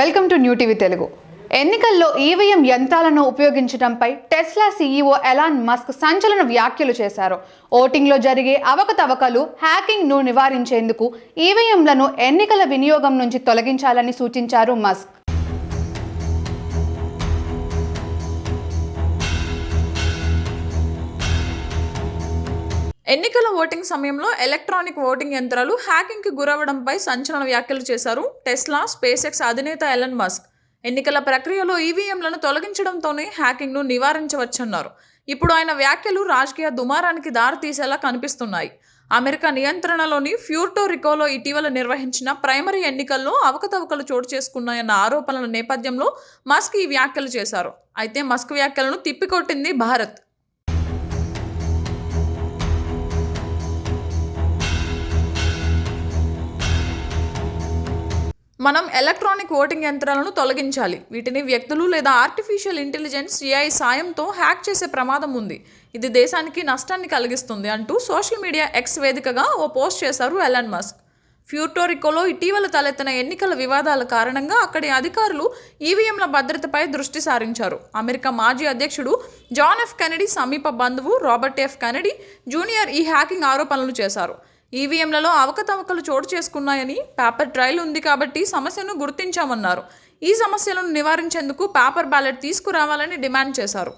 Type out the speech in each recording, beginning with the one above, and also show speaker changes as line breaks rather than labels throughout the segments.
Welcome to new TV Telugu. ఎన్నికల్లో EVM యంత్రాలను ఉపయోగించడంపై టెస్లా సీఈఓ ఎలాన్ మస్క్ సంచలన వ్యాఖ్యలు చేశారు. ఓటింగ్లో జరిగే అవకతవకలు హ్యాకింగ్ను నివారించేందుకు ఈవీఎంలను ఎన్నికల వినియోగం నుంచి తొలగించాలని సూచించారు మస్క్.
ఎన్నికల ఓటింగ్ సమయంలో ఎలక్ట్రానిక్ ఓటింగ్ యంత్రాలు హ్యాకింగ్కి గురవడంపై సంచలన వ్యాఖ్యలు చేశారు టెస్లా స్పేస్ ఎక్స్ అధినేత ఎలన్ మస్క్. ఎన్నికల ప్రక్రియలో ఈవీఎంలను తొలగించడంతోనే హ్యాకింగ్ను నివారించవచ్చన్నారు. ఇప్పుడు ఆయన వ్యాఖ్యలు రాజకీయ దుమారానికి దారితీసేలా కనిపిస్తున్నాయి. అమెరికా నియంత్రణలోని ఫ్యూర్టో రికోలో ఇటీవల నిర్వహించిన ప్రైమరీ ఎన్నికల్లో అవకతవకలు చోటు చేసుకున్నాయన్న ఆరోపణల నేపథ్యంలో మస్క్ ఈ వ్యాఖ్యలు చేశారు. అయితే మస్క్ వ్యాఖ్యలను తిప్పికొట్టింది భారత్. మనం ఎలక్ట్రానిక్ ఓటింగ్ యంత్రాలను తొలగించాలి. వీటిని వ్యక్తులు లేదా ఆర్టిఫిషియల్ ఇంటెలిజెన్స్ ఏఐ సాయంతో హ్యాక్ చేసే ప్రమాదం ఉంది. ఇది దేశానికి నష్టాన్ని కలిగిస్తుంది అంటూ సోషల్ మీడియా ఎక్స్ వేదికగా ఓ పోస్ట్ చేశారు ఎలన్ మస్క్. ఫ్యూటోరికోలో ఇటీవల తలెత్తిన ఎన్నికల వివాదాల కారణంగా అక్కడి అధికారులు ఈవీఎంల భద్రతపై దృష్టి సారించారు. అమెరికా మాజీ అధ్యక్షుడు జాన్ ఎఫ్ కెనడీ సమీప బంధువు రాబర్ట్ ఎఫ్ కెనడీ జూనియర్ ఈ హ్యాకింగ్ ఆరోపణలు చేశారు. ఈవీఎంలలో అవకతవకలు చోటు చేసుకున్నాయని పేపర్ ట్రయల్ ఉంది కాబట్టి సమస్యను గుర్తించామన్నారు. ఈ సమస్యలను నివారించేందుకు పేపర్ బ్యాలెట్ తీసుకురావాలని డిమాండ్ చేశారు.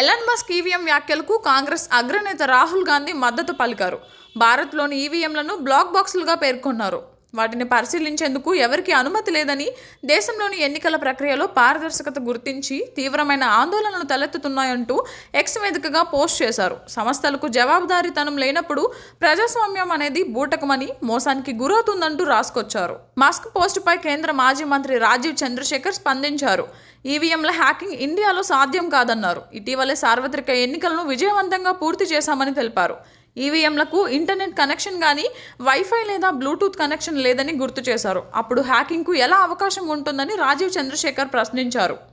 ఎలన్ మస్క్ ఈవీఎం వ్యాఖ్యలకు కాంగ్రెస్ అగ్రనేత రాహుల్ గాంధీ మద్దతు పలికారు. భారత్లోని ఈవీఎంలను బ్లాక్ బాక్సులుగా పేర్కొన్నారు. వాటిని పరిశీలించేందుకు ఎవరికీ అనుమతి లేదని దేశంలోని ఎన్నికల ప్రక్రియలో పారదర్శకత గుర్తించి తీవ్రమైన ఆందోళనలు తలెత్తుతున్నాయంటూ ఎక్స్ వేదికగా పోస్ట్ చేశారు. సంస్థలకు జవాబుదారీతనం లేనప్పుడు ప్రజాస్వామ్యం అనేది బూటకమని మోసానికి గురవుతుందంటూ రాసుకొచ్చారు. మస్క్ పోస్టుపై కేంద్ర మాజీ మంత్రి రాజీవ్ చంద్రశేఖర్ స్పందించారు. ఈవీఎంల హ్యాకింగ్ ఇండియాలో సాధ్యం కాదన్నారు. ఇటీవలే సార్వత్రిక ఎన్నికలను విజయవంతంగా పూర్తి చేశామని తెలిపారు. ఈవీఎంలకు ఇంటర్నెట్ కనెక్షన్ కానీ వైఫై లేదా బ్లూటూత్ కనెక్షన్ లేదని గుర్తు చేశారు. అప్పుడు హ్యాకింగ్కు ఎలా అవకాశం ఉంటుందని రాజీవ్ చంద్రశేఖర్ ప్రశ్నించారు.